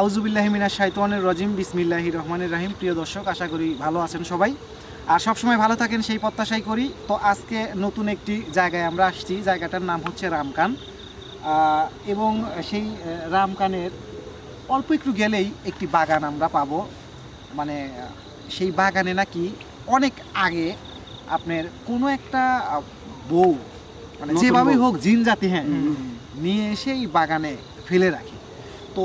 আউজুবিল্লাহ মিনা শাইতানের রজিম বিসমিল্লাহি রহমানের রাহিম। প্রিয় দর্শক আশা করি ভালো আছেন সবাই। আর সবসময় ভালো থাকেন সেই প্রত্যাশাই করি। তো আজকে নতুন একটি জায়গায় আমরা আসছি। জায়গাটার নাম হচ্ছে রামকান। এবং সেই রামকানের অল্প একটু গেলেই একটি বাগান আমরা পাবো। মানে সেই বাগানে নাকি অনেক আগে আপনার কোনো একটা বউ মানে যেভাবেই হোক জিন জাতি হ্যাঁ নিয়ে এসে এই বাগানে ফেলে রাখে। তো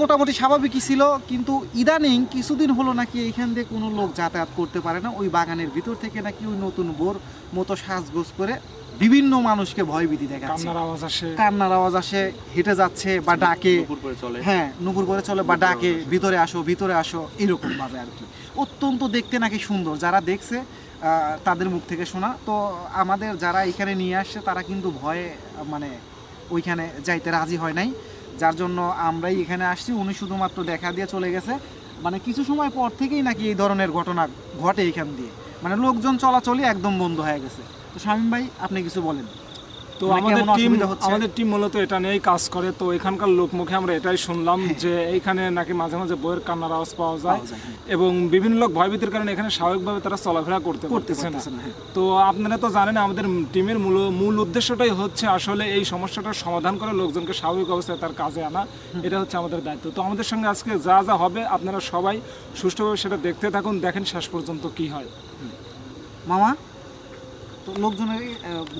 মোটামুটি স্বাভাবিকই ছিল কিন্তু ইদানিং কিছুদিন হলো নাকি এইখান দিয়ে কোনো লোক যাতায়াত করতে পারে না। ওই বাগানের ভিতর থেকে নাকি ওই নতুন বোর মতো সাজগোজ করে বিভিন্ন মানুষকে ভয়ভীতি দেখাচ্ছে। কান্নার আওয়াজ আসে। কান্নার আওয়াজ আসে হেঁটে যাচ্ছে বা ডাকে। হ্যাঁ নুপুর করে চলে বা ডাকে ভিতরে আসো ভিতরে আসো এরকম ভাবে আর কি। অত্যন্ত দেখতে নাকি সুন্দর। যারা দেখছে আহ, তাদের মুখ থেকে শোনা। তো আমাদের যারা এখানে নিয়ে আসছে তারা কিন্তু ভয়ে মানে ওইখানে যাইতে রাজি হয় নাই। যার জন্য আমরাই এখানে আসছি। উনি শুধুমাত্র দেখা দিয়ে চলে গেছে। মানে কিছু সময় পর থেকেই নাকি এই ধরনের ঘটনা ঘটে এখান দিয়ে। মানে লোকজন চলাচলই একদম বন্ধ হয়ে গেছে। তো শামীম ভাই, আপনি কিছু বলেন। তো মানে আমাদের টিম আমাদের টিম মূলত এটা নিয়েই কাজ করে। তো এখানকার লোক মুখে আমরা এটাই শুনলাম হ্যাঁ। যে এইখানে নাকি মাঝে মাঝে বইয়ের কান্নার আওয়াজ পাওয়া যায়। হ্যাঁ। এবং বিভিন্ন লোক ভয়ভীতির কারণে এখানে স্বাভাবিকভাবে তারা চলাফেরা করতে করতে পারতেছে না। হ্যাঁ। তো আপনারা তো জানেন আমাদের টিমের মূল মূল উদ্দেশ্যটাই হচ্ছে আসলে এই সমস্যাটার সমাধান করে লোকজনকে স্বাভাবিক অবস্থায় তার কাজে আনা। এটা হচ্ছে আমাদের দায়িত্ব। তো আমাদের সঙ্গে আজকে যা যা হবে আপনারা সবাই সুষ্ঠুভাবে সেটা দেখতে থাকুন দেখেন শেষ পর্যন্ত কি হয়। মামা? তো লোকজনের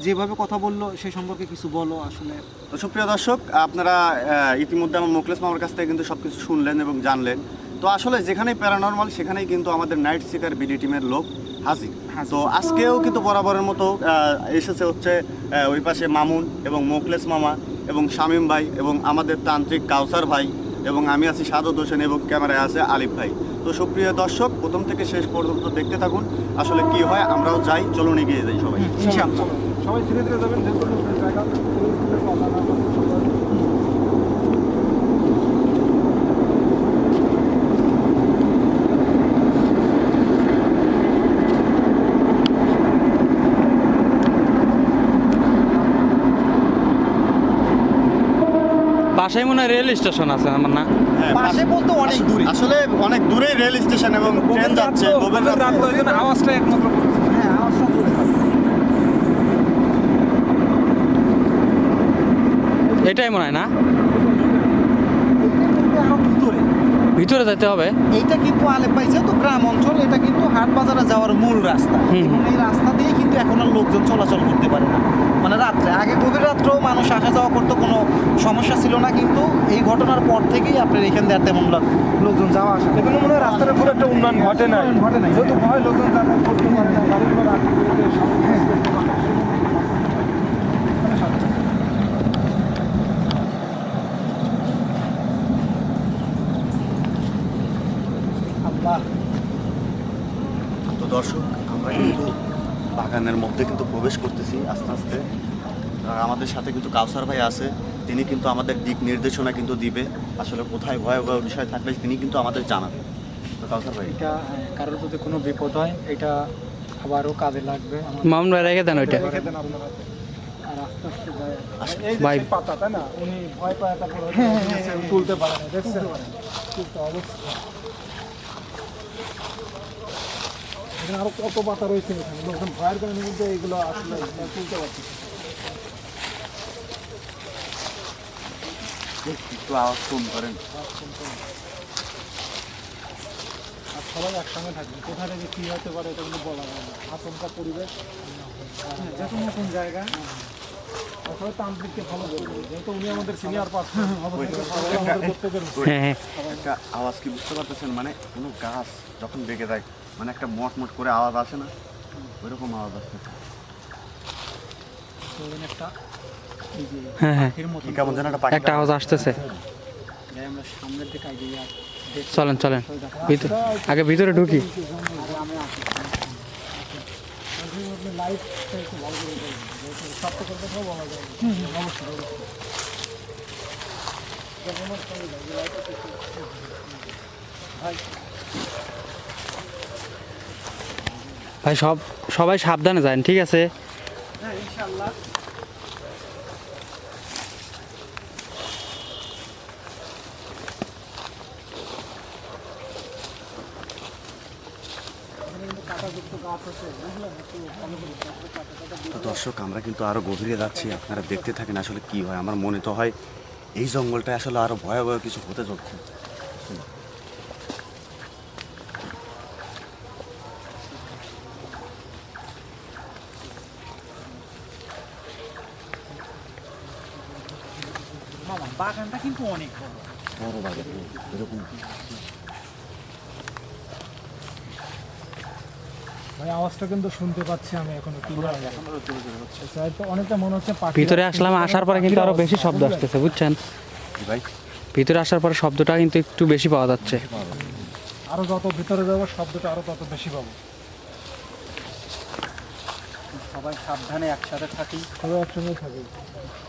যেভাবে কথা বলল সে সম্পর্কে কিছু বলো আসলে। তো সুপ্রিয় দর্শক আপনারা ইতিমধ্যে আমার মুকলেশ মামার কাছ থেকে কিন্তু সব কিছু শুনলেন এবং জানলেন। তো আসলে যেখানেই প্যারানর্মাল সেখানেই কিন্তু আমাদের নাইট সিকার বিডি টিমের লোক হাজির। হাজির। তো আজকেও কিন্তু বরাবরের মতো এসেছে হচ্ছে ওই পাশে মামুন এবং মোকলেশ মামা এবং শামীম ভাই এবং আমাদের তান্ত্রিক কাউসার ভাই এবং আমি আছি সাদত হোসেন এবং ক্যামেরায় আছে আলিফ ভাই। তো সুপ্রিয় দর্শক প্রথম থেকে শেষ পর্যন্ত দেখতে থাকুন। আসলে কি হয় আমরাও যাই চলুন এগিয়ে যাই সবাই। সবাই ধীরে ধীরে যাবেন যেহেতু লোকের জায়গা পরিস্থিতির কথা না বলে সবাই- পাশেই মনে হয় রেল স্টেশন আছে আমার না? হ্যাঁ, পাশে বলতে অনেক দূরে। আসলে অনেক দূরে রেল স্টেশন এবং ট্রেন যাচ্ছে গভীর গোবিন্দ রাত তো ওই জন্য আওয়াজটা একমাত্র হ্যাঁ আওয়াজটা এটাই মনে হয় না? ভিতরে ভিতরে যেতে হবে। এইটা কিন্তু আলেপ ভাই যেহেতু গ্রাম অঞ্চল এটা কিন্তু হাট বাজারে যাওয়ার মূল রাস্তা। এবং এই রাস্তা দিয়ে কিন্তু এখন আর লোকজন চলাচল করতে পারে না। মানে রাত্রে আগে গভীর রাত্রেও মানুষ আসা যাওয়া করতে কোনো সমস্যা ছিল না কিন্তু এই ঘটনার পর থেকেই আপনার এখান দিয়ে তেমন লোকজন যাওয়া আসা এখানে মনে হয় রাস্তার খুব একটা উন্নয়ন ঘটে না ঘটে না যেহেতু ভয় লোকজন যাতায়াত করতে পারে না গাড়িগুলো রাখতে পারে, সামনে দিয়ে যেতে পারে। আল্লাহ তো দর্শক আমরা কিন্তু বাগানের মধ্যে কিন্তু প্রবেশ করতেছি আস্তে আস্তে। আর আমাদের সাথে কিন্তু কাউসার ভাই আছে তিনি কিন্তু আমাদের দিক নির্দেশনা কিন্তু দিবে। আসলে কোথায় ভয় ভয় বিষয় থাকলে তিনি কিন্তু আমাদের জানাবে। তো কাউসার ভাই। এটা হ্যাঁ, কারোর যদি কোনো বিপদ হয় এটা আবারও কাজে লাগবে। মামলা রেখে দেন ওইটা। রেখে দেন আপনারা। আর আস্তে আস্তে যায়। এই যে ভাই। পাতা তাই না? উনি ভয় পায় তারপর তুলতে পারে না দেখছেন? অবস্থা। এখানে আরও কত পাতা রয়েছে এখানে? লোকজন ভয়ের কারণে কিন্তু এইগুলো আসলে তুলতে পারছে না। একটু আওয়াজ কম করেন। আর সবাই একসঙ্গে থাকবে। কোথা থেকে কি হতে পারে এটা কিন্তু বলা যায় না। আচমকা পরিবেশ। যেহেতু নতুন জায়গা। আসলে তান্ত্রিককে ফলো করবে। যেহেতু উনি আমাদের সিনিয়র পার্সন আমাদের প্রত্যেকের হ্যাঁ হ্যাঁ। একটা আওয়াজ কি বুঝতে পারতেছেন? মানে কোনো গাছ যখন বেগে যায় মানে একটা মট মট করে আওয়াজ আসে না? ওইরকম আওয়াজ আসতেছে একটা হ্যাঁ। হ্যাঁ কেমন যেন একটা পাখি একটা আওয়াজ আসতেছে চলেন চলেন। ভিতরে আগে ভিতরে ঢুকি। লাইফ ভাই সব সবাই সাবধানে যান ঠিক আছে? হ্যাঁ, দর্শক আমরা কিন্তু আরও গভীরে যাচ্ছি আপনারা দেখতে থাকেন আসলে কি হয় আমার মনে তো হয় এই জঙ্গলটা আসলে আরও ভয়াবহ কিছু হতে চলছে। মামা বাগানটা কিন্তু অনেক বড়। বড় বাগান এরকম। ভাই আওয়াজটা কিন্তু শুনতে পাচ্ছি আমি এখনও তো অনেকটা মনে হচ্ছে ভিতরে আসলাম আসার পরে কিন্তু আরও বেশি শব্দ আসতেছে বুঝছেন? ভাই? ভিতরে আসার পরে শব্দটা কিন্তু একটু বেশি পাওয়া যাচ্ছে। আরও যত ভিতরে যাব শব্দটা আরও তত বেশি পাবো। সবাই সাবধানে একসাথে থাকি। সবাই একসঙ্গে থাকি।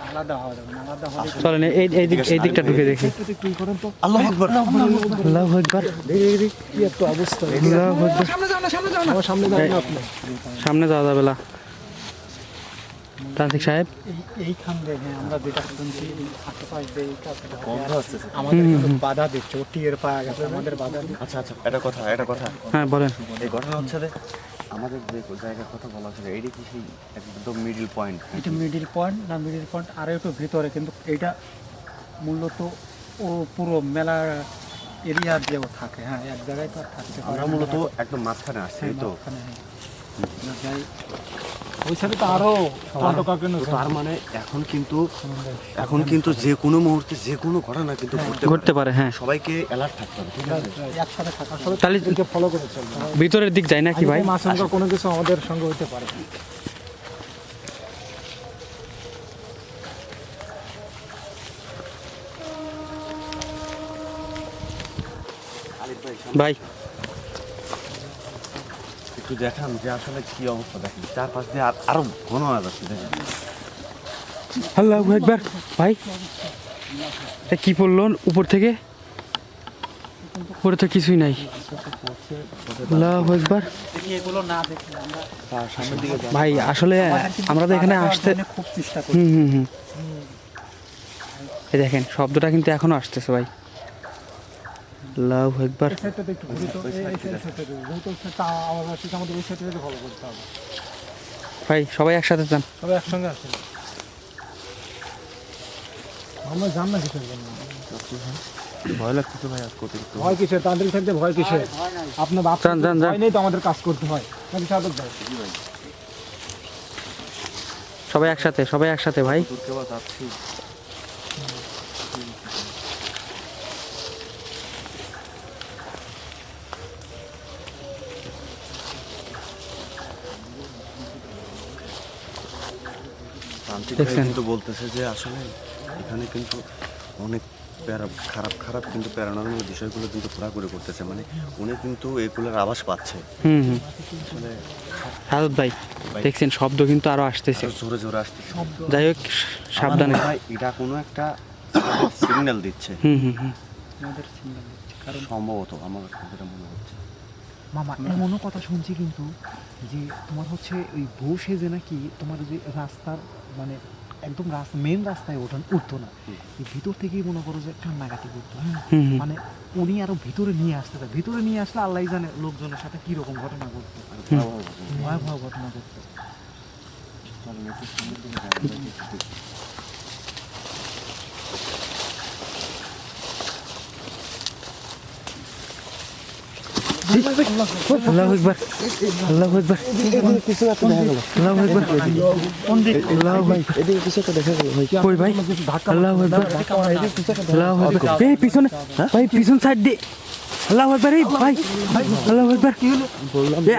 আলাদা হওয়া যাবে না আলাদা হলে চলেন এই এই দিক এই দিকটা ঢুকে দেখি। একটু একটু করেন তো। আল্লাহ আকবার। আল্লাহু আকবার। কি একটা অবস্থা। আল্লাহু আকবার। আমার সামনে দাঁড়িয়ে আপনি। সামনে যাওয়া যাবে না। তান্ত্রিক সাহেব? এইখান হ্যাঁ আমরা যেটা শুনছি। আশেপাশ দিয়ে আমাদের বাধা দিচ্ছে ও টিয়ের পাওয়া গেছে আমাদের বাধা আচ্ছা আচ্ছা এটা কথা এটা কথা। হ্যাঁ বলেন। এই ঘটনা হচ্ছে আমাদের যে জায়গার কথা বলা ছিল এইটা কি সেই একদম মিডিল পয়েন্ট এটা মিডিল পয়েন্ট না মিডিল পয়েন্ট আরও একটু ভিতরে কিন্তু এটা মূলত ও পুরো মেলার এরিয়ার যে ও থাকে হ্যাঁ এক জায়গায় তো আর থাকতে আমরা মূলত একদম মাঝখানে আসছি তো? হ্যাঁ। যাই ওই সাইডে তো আরও তার মানে এখন কিন্তু এখন কিন্তু যে কোনো মুহূর্তে যে কোনো ঘটনা কিন্তু ঘটতে ঘটতে পারে হ্যাঁ। সবাইকে অ্যালার্ট থাকতে হবে ঠিক আছে? একসাথে থাকা তাহলে ফলো করে চলবে। ভিতরের দিক যাই নাকি ভাই? আশঙ্কা কোনো কিছু আমাদের সঙ্গে হতে পারে ভাই একটু দেখান যে আসলে কি অবস্থা দেখেন। চারপাশ দিয়ে আর- আরও ঘন হয়ে যাচ্ছে, দেখেন। আল্লাহু আকবার। ভাই কি পড়ল উপর থেকে? উপরে তো কিছুই নাই। ভাই, আসলে আমরা তো এখানে আসতে হুম হুম হুম। দেখেন, শব্দটা কিন্তু এখনও আসতেছে, ভাই। আল্লাহু আকবার। এই সাইডটাতে একটু ঘুরি তো এই সাইডটাতে যেহেতু সাইডটা আওয়াজ আসছে আমাদের এই সাইডটাতে ফলো করতে হবে। ভাই সবাই একসাথে যান। সবাই একসঙ্গে আসেন। আমরা জান না জন্য? ভয় লাগতেছে ভাই আজকে অতিরিক্ত। ভয় কিসের? তান্ত্রিক থাকতে ভয় কিসের? আপনার বাপ যান, যান, যান। ভয় নেই তো আমাদের কাজ করতে হয়। নাকি সাধক ভাই। সবাই একসাথে সবাই একসাথে ভাই। তান্ত্রিক ভাই কিন্তু বলতেছে যে আসলে এখানে কিন্তু অনেক প্যারা খারাপ খারাপ কিন্তু প্যারানর্মাল বিষয়গুলো কিন্তু পুরাপুরি করতেছে। মানে উনি কিন্তু এগুলোর আভাস পাচ্ছে। হুম হুম। আসলে সাদত ভাই দেখছেন শব্দ কিন্তু আরও আসতেছে। জোরে জোরে আসতেছে। যাই হোক সাবধানে। হয় এটা কোনো একটা সিগন্যাল দিচ্ছে। হুম হুম হুম। আমাদের signal দিচ্ছে। কারণ সম্ভবত আমার যেটা মনে হচ্ছে। মামা এমনও কথা শুনছি কিন্তু যে তোমার হচ্ছে ওই বউ সেজে নাকি তোমার যে রাস্তার মানে একদম রাস্তা মেন রাস্তায় ওঠান উঠতো না। এই ভিতর থেকেই মনে করো যে কান্নাকাটি করতো। হ্যাঁ। মানে উনি আরও ভিতরে নিয়ে আসতে চায়। ভিতরে নিয়ে আসলে আল্লাহ জানে লোকজনের সাথে কি রকম ঘটনা ঘটতো। ভয়াবহ ঘটনা। ঘটতো। ভাই? ভাই ভাই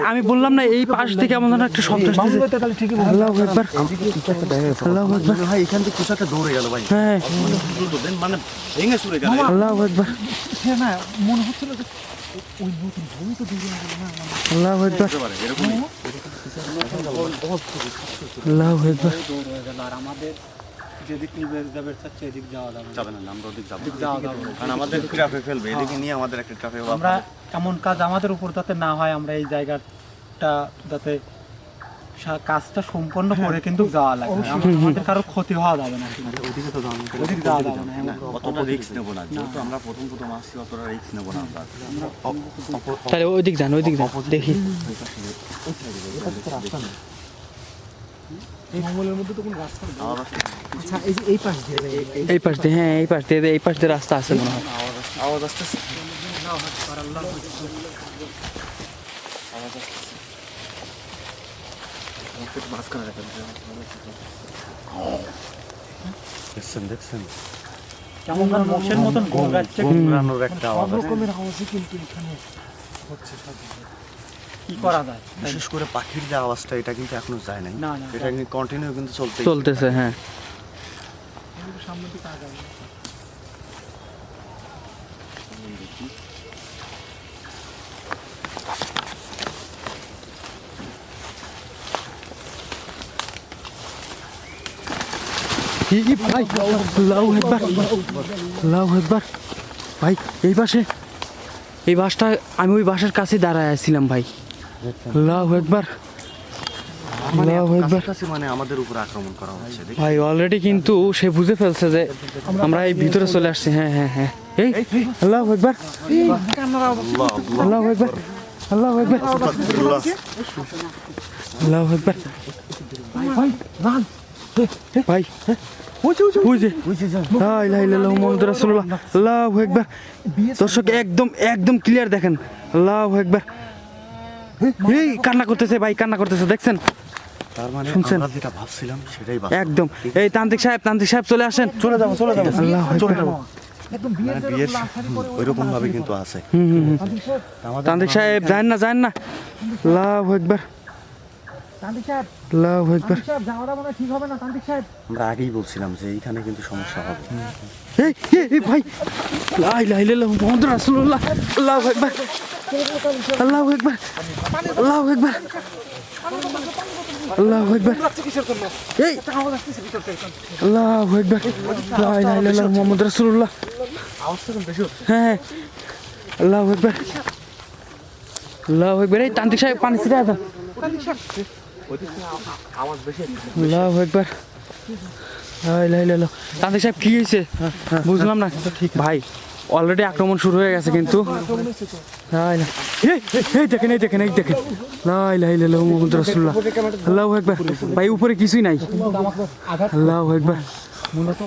আমি বললাম না, এই পাশ থেকে এমন যেন একটা শব্দ আল্লাহু আল্লাহু আকবার এখান থেকে কিছু একটা ভাই মানে ওই নতুন তো না আল্লাহু আল্লাহু আর আমাদের যেদিক নিবে যাবে চাচ্ছে এদিক যাওয়া যাবে না। যাবে না আমরা ওদিক যাব। যাওয়া যাবে কারণ আমাদের ট্রাফে ফেলবে এদিকে নিয়ে আমাদের একটা ট্রাফে আমরা এমন কাজ আমাদের উপর যাতে না হয় আমরা এই জায়গাটা যাতে কাজটা সম্পন্ন করে কিন্তু যাওয়া লাগে আমাদের কারোর ক্ষতি হওয়া যাবে না। ওদিকে তো ওদিকে যাওয়া যাবে না অতটা রিস্ক নেব না। যেহেতু আমরা প্রথম প্রথম আসছি অতটা রিস্ক নেব না আমরা। তাহলে ওইদিক যান ওইদিক যান দেখি। আচ্ছা এই যে এই পাশ দিয়ে এই- পাশ দিয়ে হ্যাঁ এই পাশ দিয়ে এই পাশ দিয়ে রাস্তা আছে মনে হয়। আওয়াজ আসতেছে দেখছেন দেখছেন কেমন যেন মোষের মতন ঘোরাচ্ছে ঘুমরানোর একটা আওয়াজ। কি করা যায় বিশেষ করে পাখির যে আওয়াজটা এটা কিন্তু এখনও যায় নাই। এটা কিন্তু কন্টিনিউ কিন্তু চলতে চলতেছে হ্যাঁ। কি কি ভাই আল্লাহু আকবার আল্লাহু আকবার ভাই এই পাশে এই বাসটা আমি ওই বাসার কাছে দাঁড়ায় আছিলাম ভাই। আল্লাহু আকবার মানে মানে আমাদের উপর আক্রমণ করা হচ্ছে দেখি। ভাই অলরেডি কিন্তু সে বুঝে ফেলছে যে আমরা এই ভিতরে চলে আসছি। হ্যাঁ হ্যাঁ হ্যাঁ। এই আল্লাহ একবার আল্লাহ একবার আল্লাহ একবার আল্লাহ একবার ভাই আকবার। দর্শক একদম একদম ক্লিয়ার দেখেন। আল্লাহু আকবার। এই কান্না করতেছে ভাই কান্না করতেছে দেখছেন? মানে শুনছেন? ভাবছিলাম সেটাই একদম। এই তান্ত্রিক সাহেব তান্ত্রিক সাহেব চলে আসেন। চলে যাব চলে যাব। আল্লাহ মানে বিয়ের ওইরকম ভাবে কিন্তু আছে। তান্ত্রিক সাহেব যান না যান না। আল্লাহ একবার আমরা আগেই বলছিলাম যে এইখানে কিন্তু সমস্যা হবে। এই এই, এই ভাই লা ইলাহা ইল্লাল্লাহু মুহাম্মাদুর রাসূলুল্লাহ আল্লাহু আকবার আল্লাহু আকবার আল্লাহু আকবার আল্লাহু আকবার এই আল্লাহু আকবার লা ইলাহা ইল্লাল্লাহু মুহাম্মাদুর রাসূলুল্লাহ। হ্যাঁ হ্যাঁ। আল্লাহু আকবার আল্লাহু আকবার এই তান্ত্রিক সাহেব পানি ছিটা দাও। কি হয়েছে বুঝলাম না। ভাই অলরেডি আক্রমণ শুরু হয়ে গেছে কিন্তু। দেখেন, এই দেখেন এই দেখেন। রাসূলুল্লাহ। আল্লাহু আকবার। ভাই, উপরে কিছুই নাই। আল্লাহু মূলত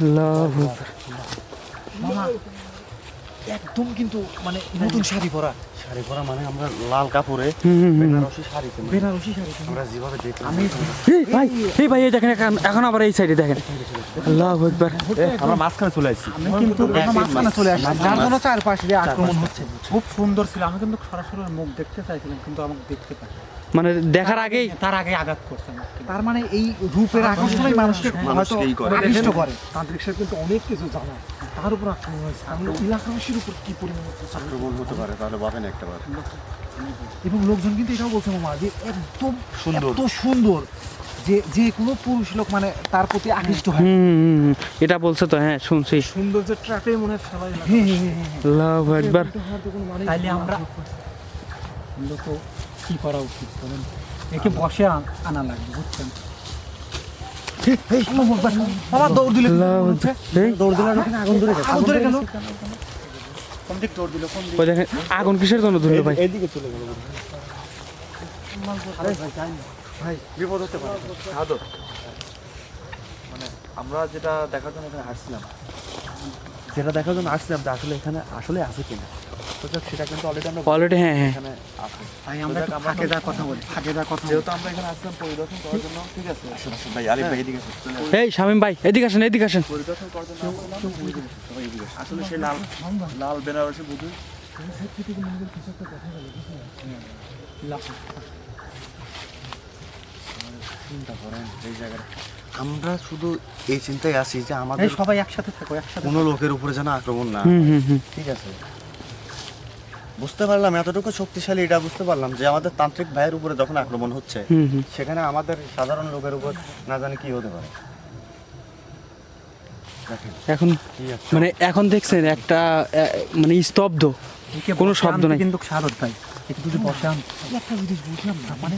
আল্লাহু আকবার। একদম কিন্তু মানে নতুন শাড়ি পরা। শাড়ি পরা মানে আমরা লাল কাপড়ে। বেনারসি শাড়িতে বেনারসি শাড়ি আমরা যেভাবে দেখলাম আমি এই ভাই এই ভাই এই দেখেন এখন- এখন আবার এই সাইডে দেখেন। আল্লাহু আকবার। আমরা মাঝখানে চলে আসছি। আমি কিন্তু মাঝখানে চলে আসলাম যার জন্য চারপাশে আক্রমণ হচ্ছে। খুব সুন্দর ছিল। আমি কিন্তু সরাসরি মুখ দেখতে চাইছিলাম কিন্তু আমাকে দেখতে পাই মানে দেখার আগেই তার আগে আঘাত করছে। তার মানে এই রূপের আকর্ষণই মানুষকে হয়তো মানুষকেই করে। আকৃষ্ট করে তান্ত্রিক সাহেব কিন্তু অনেক কিছু জানা তার উপর আক্রমণ হয়েছে আমি এলাকাবাসীর উপর কি পরিমাণ আক্রমণ হতে পারে তাহলে পাবেন একটা বার এবং লোকজন কিন্তু এটাও বলছে মামা যে একদম সুন্দর। এত সুন্দর যে যে কোনো পুরুষ লোক মানে তার প্রতি আকৃষ্ট হয় হুম হুম, হুম। এটা বলছে তো হ্যাঁ শুনছি সুন্দর যে ট্র্যাপে মনে ফেলাই। আল্লাহু আকবার তাইলে আমরা কি করা উচিত বলেন? একে বসে আন- আনা লাগবে বুঝছেন? আল্লাহু দৌড় দিলে দৌড় আগুন ধরে ধরে গেল কিসের জন্য ধরলো ভাই? এইদিকে চলে গেল বিপদ হতে পারে। মানে আমরা যেটা দেখার জন্য এখানে আসছিলাম যেটা দেখার জন্য আসছিলাম আসলে এখানে আসলে আছে কিনা। তো সেটা কিন্তু অলরেডি আমরা অলরেডি হ্যাঁ হ্যাঁ। এখানে আছে। ভাই আমরা একটু ফাঁকে যাওয়ার কথা বলি ফাঁকে যাওয়ার কথা যেহেতু আমরা এখানে আসলাম পরিদর্শন করার জন্য ঠিক আছে? আসুন আসুন ভাই আরিফ ভাই এদিকে আসুন। এই শামিম ভাই এদিকে আসেন এদিকে আসেন। পরিদর্শন করার জন্য আসলাম, সবাই এদিকে আসুন। আসলে সেই লাল লাল বেনারসি বুধু চিন্তা করেন এই জায়গাটা। আমরা শুধু এই চিন্তায় আছি যে আমাদের সবাই একসাথে থাকো একসাথে কোনো লোকের উপরে যেন আক্রমণ না হুম হুম হুম। ঠিক আছে? বুঝতে পারলাম এতটুকু শক্তিশালী এটা বুঝতে পারলাম যে আমাদের তান্ত্রিক ভাইয়ের উপরে যখন আক্রমণ হচ্ছে সেখানে আমাদের সাধারণ লোকের উপর না জানি কি হতে পারে। এখন মানে এখন দেখছেন একটা মানে স্তব্ধ কোনো শব্দ নাই। কিন্তু সারদ ভাই একটু যদি বসে একটা জিনিস বুঝলাম না মানে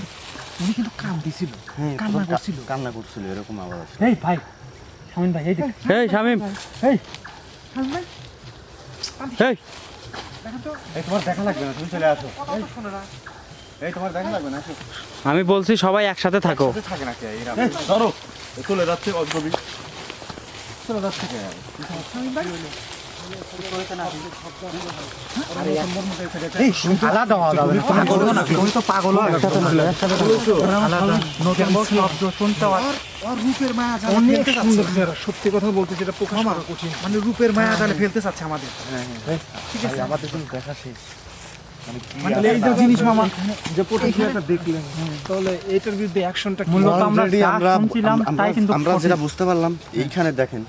উনি কিন্তু কান কান্না করছিল। কান্না করছিল এরকম আওয়াজ এই ভাই শামিন ভাই এই দেখ এই শামিম। এই এই। এই তোমার দেখা লাগবে না তুমি চলে আসো। এই তোমার দেখা লাগবে না আমি বলছি সবাই একসাথে থাকো। থাকে ধরো। চলে যাচ্ছে চলে যাচ্ছে কে? সত্যি কথা বলতে সেটা প্রকাশ করা কঠিন মানে রূপের মায়া জালে ফেলতে চাচ্ছে আমাদের ঠিক আছে আমাদের দেখা শেষ আমরা যেটা বুঝতে পারলাম, এইখানে দেখেন,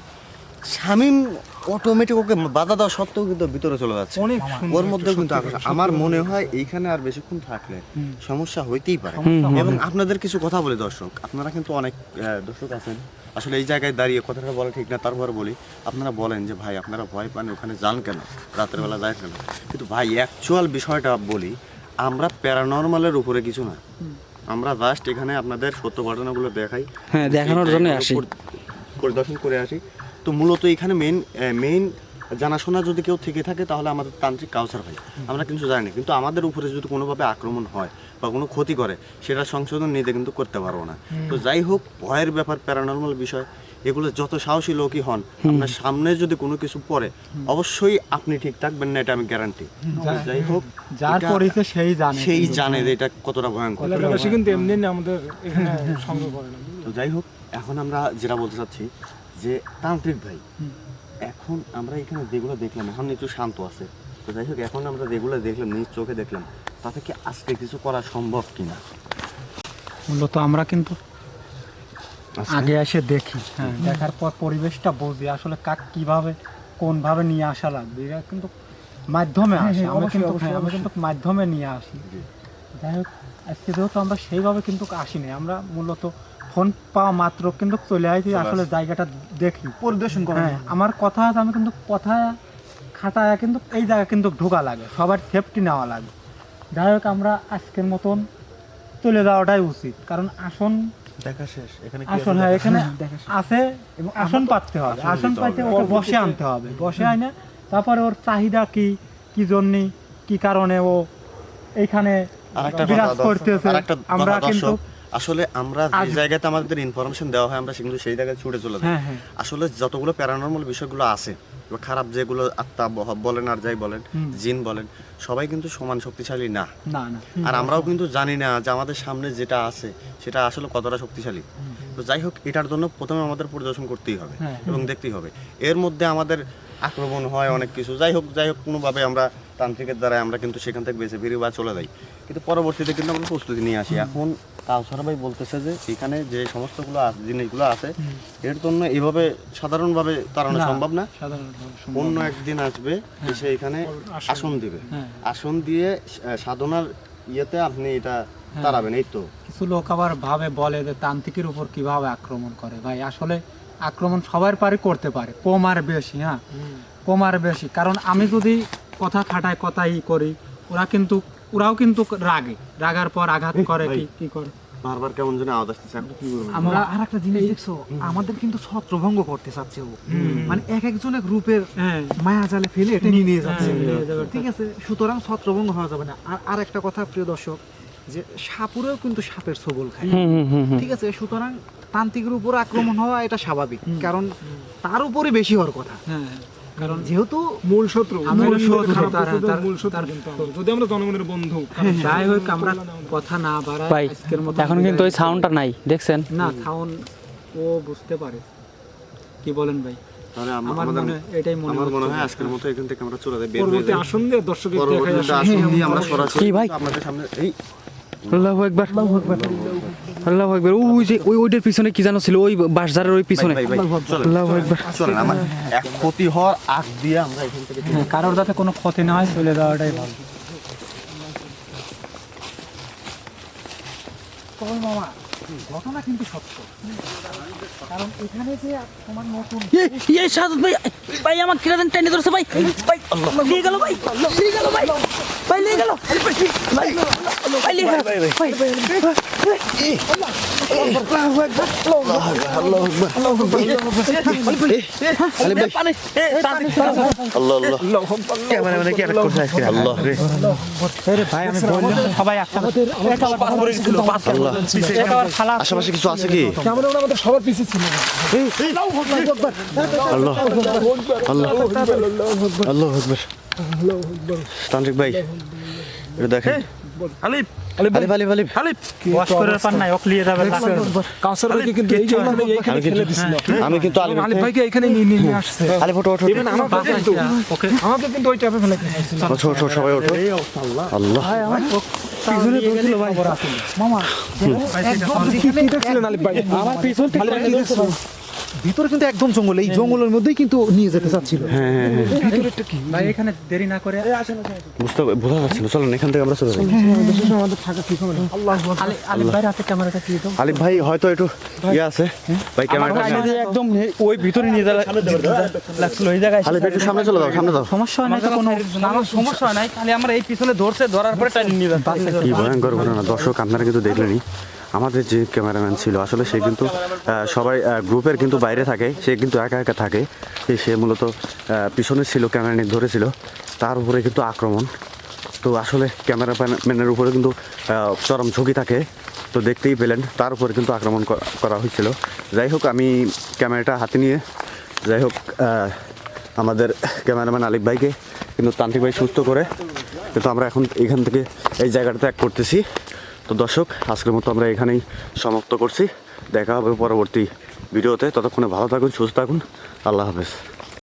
শামিম অটোমেটিক ওকে বাধা দেওয়া সত্ত্বেও কিন্তু ভিতরে চলে যাচ্ছে। অনেক ওর মধ্যেও কিন্তু আকর্ষণ আমার মনে হয় এইখানে আর বেশিক্ষণ থাকলে সমস্যা হইতেই পারে। এবং আপনাদের কিছু কথা বলি দর্শক আপনারা কিন্তু অনেক দর্শক আছেন। আসলে এই জায়গায় দাঁড়িয়ে কথাটা বলা ঠিক না তারপর বলি আপনারা বলেন যে ভাই আপনারা ভয় পান ওখানে যান কেন? রাতের বেলা যায় কেন? কিন্তু ভাই অ্যাকচুয়াল বিষয়টা বলি আমরা প্যারানর্মালের উপরে কিছু না। আমরা জাস্ট এখানে আপনাদের সত্য ঘটনাগুলো দেখাই। হ্যাঁ, দেখানোর জায়গাগুলো আসি। পরিদর্শন করে আসি। তো মূলত এখানে মেইন মেইন জানাশোনা যদি কেউ থেকে থাকে তাহলে আমাদের তান্ত্রিক কাউসার ভাই। আমরা কিছু জানি না। কিন্তু আমাদের উপরে যদি কোনোভাবে আক্রমণ হয় বা কোনো ক্ষতি করে সেটা সংশোধন নিতে কিন্তু করতে পারব না। তো যাই হোক ভয়ের ব্যাপার প্যারানর্মাল বিষয় এগুলো যত সাহসী লোকই হন আপনার সামনে যদি কোনো কিছু পড়ে অবশ্যই আপনি ঠিক থাকবেন না এটা আমি গ্যারান্টি যাই হোক যার এটা- সেই জানে। সেই জানে যে এটা কতটা ভয়ঙ্কর। কিন্তু এমনি আমাদের এখানে সংগ্রহ করে না। তো যাই হোক এখন আমরা যেটা বলতে চাচ্ছি যে তান্ত্রিক ভাই এখন আমরা এখানে যেগুলো দেখলাম এখন একটু শান্ত আছে। তো যাই হোক এখন আমরা যেগুলো দেখলাম নিজ চোখে দেখলাম তাতে কি আজকে কিছু করা সম্ভব কিনা? মূলত আমরা কিন্তু আগে এসে দেখি হ্যাঁ দেখার পর পরিবেশটা বুঝি আসলে কাক কীভাবে কোনভাবে নিয়ে আসা লাগবে এটা কিন্তু মাধ্যমে আসে আমি কিন্তু হ্যাঁ, আমি কিন্তু মাধ্যমে নিয়ে আসি। যাই হোক আজকে যেহেতু আমরা সেইভাবে কিন্তু আসিনি আমরা মূলত ফোন পাওয়া মাত্র কিন্তু চলে আসি আসলে জায়গাটা দেখি। পরিদর্শন করেন। হ্যাঁ আমার কথা আছে আমি কিন্তু কথা খাটায় কিন্তু এই জায়গা কিন্তু ঢোকা লাগে সবার সেফটি নেওয়া লাগে। যাই হোক আমরা আজকের মতন চলে যাওয়াটাই উচিত কারণ আসন দেখা শেষ। এখানে আসন হ্যাঁ এখানে আছে এবং আসন পাততে হবে আসন পাইতে। ওকে বসে আনতে হবে বসে আনে তারপরে ওর চাহিদা কি কি জন্য কি কারণে ও এইখানে বিরাজ করতেছে আমরা কিন্তু আসলে আমরা যে জায়গাতে আমাদের ইনফরমেশন দেওয়া হয় আমরা কিন্তু সেই জায়গায় ছুটে চলে যাই। হ্যাঁ হ্যাঁ। আসলে যতগুলো প্যারানর্মাল বিষয়গুলো আছে বা খারাপ যেগুলো আত্মা বলেন আর যাই বলেন জিন বলেন সবাই কিন্তু সমান শক্তিশালী না। আর আমরাও কিন্তু জানি না যে আমাদের সামনে যেটা আছে সেটা আসলে কতটা শক্তিশালী। তো যাই হোক এটার জন্য প্রথমে আমাদের পরিদর্শন করতেই হবে হ্যাঁ। এবং দেখতেই হবে। এর মধ্যে আমাদের আক্রমণ হয় অনেক কিছু। যাই হোক যাই হোক কোনোভাবে আমরা তান্ত্রিকের দ্বারা আমরা কিন্তু সেখান থেকে বেঁচে ফিরি বা চলে যাই। কিন্তু পরবর্তীতে কিন্তু আমরা প্রস্তুতি নিয়ে আসি। এখন কাউসার ভাই বলতেছে যে এখানে যে সমস্তগুলো জিনিসগুলো আছে এর জন্য এভাবে সাধারণভাবে তাড়ানো সম্ভব না। অন্য একদিন আসবে এসে এখানে আসন দিবে। হ্যাঁ। আসন দিয়ে সাধনার ইয়েতে আপনি এটা তাড়াবেন এই তো। কিছু লোক আবার ভাবে বলে যে তান্ত্রিকের উপর কীভাবে আক্রমণ করে। ভাই আসলে আক্রমণ সবার পারে করতে পারে কম আর বেশি হ্যাঁ? কম আর বেশি। কারণ আমি যদি কথা খাটায় কথা ই করি ওরা কিন্তু ওরাও কিন্তু রাগে। রাগার পর আঘাত করে কি কি করে? বারবার কেমন যেন আওয়াজ আসতেছে। আপনি কি আমরা আর একটা জিনিস দেখছ আমাদের কিন্তু ছত্রভঙ্গ করতে চাচ্ছে ও। মানে এক একজন এক রূপের হ্যাঁ। মায়া জালে ফেলে এটা নিয়ে নিয়ে যাচ্ছে। হ্যাঁ, নিয়ে যাবে। ঠিক আছে সুতরাং ছত্রভঙ্গ হওয়া যাবে না। আর আর একটা কথা প্রিয় দর্শক যে সাপুরেও কিন্তু সাপের সবল খায়। ঠিক আছে সুতরাং তান্ত্রিকের উপর আক্রমণ হওয়া এটা স্বাভাবিক। কারণ তার উপরে বেশি হওয়ার কথা। হ্যাঁ। কারণ যেহেতু মূল শত্রু মূল শত্রু, মূল শত্রু। যদি আমরা জনগণের বন্ধু যাই হোক আমরা কথা না বাড়াই আজকের মতো এখন কিন্তু ওই সাউন্ডটা নাই দেখছেন? না থাউন ও বুঝতে পারে। কি বলেন ভাই? তাহলে আমার এটাই আমার হচ্ছে। হয় আজকের মতো এখান থেকে আমরা চলে যাই বের হয়ে যাই। আসন দিয়ে দর্শকের দেখা পরবর্তীতে আসে দিয়ে আমরা সরাসরি আপনাদের সামনে এই আল্লাহু একবার আল্লাহু একবার ওই যে ওই ওইটার পিছনে কি জানো ছিল? ওই বাঁশঝাড়ের ওই পিছনে। আল্লাহু একবার চলেন আমার এক ক্ষতি হওয়ার আগ দিয়ে আমরা এখান থেকে হ্যাঁ, কারোর যাতে কোনো ক্ষতি না হয় চলে যাওয়াটাই ভালো। মামা? ঘটনা কিন্তু সত্য। কারণ এখানে যে তোমার নতুন এই সাদত ভাই ভাই, আমার কিরাদান টেনে ধরছে, ভাই। ভাই, নিয়ে গেল, ভাই। নিয়ে গেল, ভাই। ভাই, নিয়ে গেল। ভাই ভাই ভাই ভাই ভাই। আশেপাশে কিছু আছে কি তান্ত্রিক ভাই এটা দেখেন আলিফ আলিফ আলিফ। আলিফ আলিফ ওয়াশ করে পার নাই ওক যাবে কাউসার ভাইকে কিন্তু এই যে মানে এইখানে আমি কিন্তু দিছিল আমি কিন্তু আলিফ আলিফ ভাইকে এখানে নিয়ে নিয়ে আসছে। আলিফ ওঠো ওঠো ওঠো। আমাকে কিন্তু ওকে। আমাকে কিন্তু ওই ট্যাপে ফেলে দিয়েছিল ওঠো ওঠো সবাই ওঠো। আল্লাহ। পিছনে ধরছিল ভাই। মামা কি দেখছিলেন আলিফ ভাই। আমার পিছন থেকে ভিতরে কিন্তু একদম জঙ্গল এই জঙ্গলের মধ্যেই কিন্তু নিয়ে যেতে চাচ্ছিল। হ্যাঁ হ্যাঁ হ্যাঁ। ভিতরেরটা কি? ভাই এখানে দেরি না করে বুঝতে বোঝা যাচ্ছে না। চলেন এখান থেকে আমরা চলে যাই। আমাদের থাকা ঠিক হবে না। আলি আলি ভাই রাতে ক্যামেরাটা কি দাও। আলিফ ভাই হয়তো একটু ইয়ে আছে। ভাই ক্যামেরাটা একদম ওই ভিতরে নিয়ে যাওয়া লাগছিল ওই জায়গায় আলিফ একটু সামনে চলে যাও সামনে যাও। সমস্যা হয় না তো কোনো আমার সমস্যা নাই। খালি আমরা এই পিছনে ধরছে ধরার পরে টাইম নিয়ে যাচ্ছে। কি ভয়ঙ্কর ঘটনা। দর্শক আপনারা কিন্তু দেখলেনই। আমাদের যে ক্যামেরাম্যান ছিল, আসলে সে কিন্তু সবাই গ্রুপের কিন্তু বাইরে থাকে, সে কিন্তু একা একা থাকে। সে মূলত পিছনে ছিল, ক্যামেরা নিয়ে ধরেছিল। তার উপরে কিন্তু আক্রমণ। তো আসলে ক্যামেরাম্যানের উপরে কিন্তু চরম ঝুঁকি থাকে। তো দেখতেই পেলেন, তার উপরে কিন্তু আক্রমণ করা- করা হয়েছিল। যাই হোক, আমি ক্যামেরাটা হাতে নিয়ে, যাই হোক আমাদের ক্যামেরাম্যান আলিফ ভাইকে কিন্তু তান্ত্রিক ভাই সুস্থ করে, কিন্তু আমরা এখন এখান থেকে এই জায়গাটা ত্যাগ করতেছি। তো দর্শক, আজকের মতো আমরা এখানেই সমাপ্ত করছি। দেখা হবে পরবর্তী ভিডিওতে। ততক্ষণে ভালো থাকুন, সুস্থ থাকুন। আল্লাহ হাফেজ।